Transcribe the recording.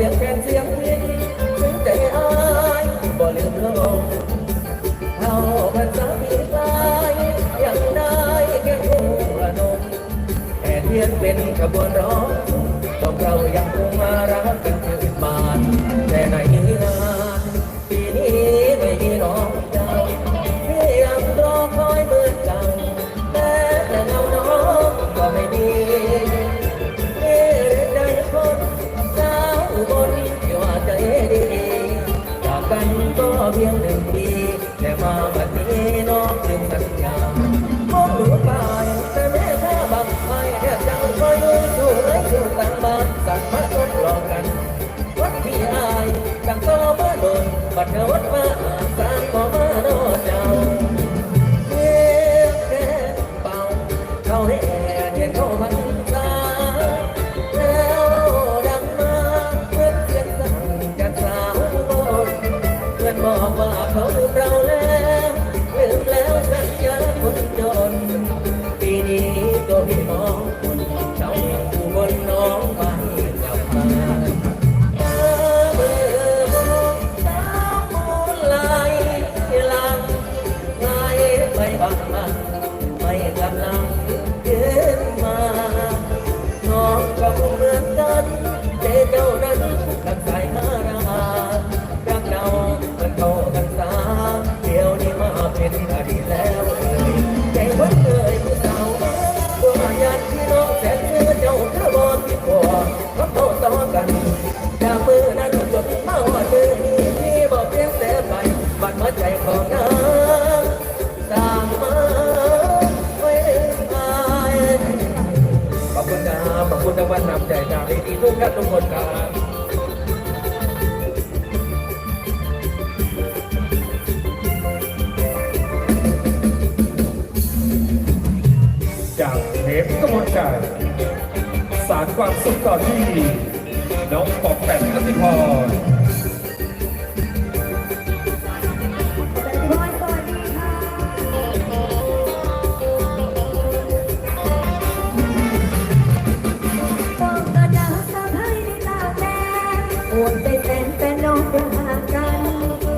สียงเพลงเสียงเพลงใจอายบ่ลืมลงเราภาษาพีกลายยังได้แค่คงระนมแต่เทียนเป็นขบวนร้องต้องเรายังคงมารักกันเกิดบานแต่ในนานปีนี้ กกันก็เพียงหนึ่งปีแต่มาวันนี้น้องจึงสัญญาพบหนูไปแต่แม่ข้าบังไปแค่จังคอยดูสู้ไรสู้ต่างบ้านสั่งมาทดลองกันวัดพี่อายจังก็มาโดนบัดเธอวัดมาสร้างก็มาโนเจ้าเพียงแค่เป่าเขาได้แอบเห็นเขาพัน ว่าเขาลืมเราแล้วลืมแล้วสัญญาคนจน ปีนี้ตัวพี่น้องคนเจ้าอยู่บนน้องไปกลับมาเมื่อเมื่อมาลไหลหลังไงไปบัง ของนางสร้างมาไว้อายขอบคุณครับขอบคุณรางวัลนำใจจากดีทุกท่านทุกคนครับจากเทปกมลการสารความสุขต่อที่น้องปอกแปมอติพร วดไปเป็นแฟนน้องป็นหากัน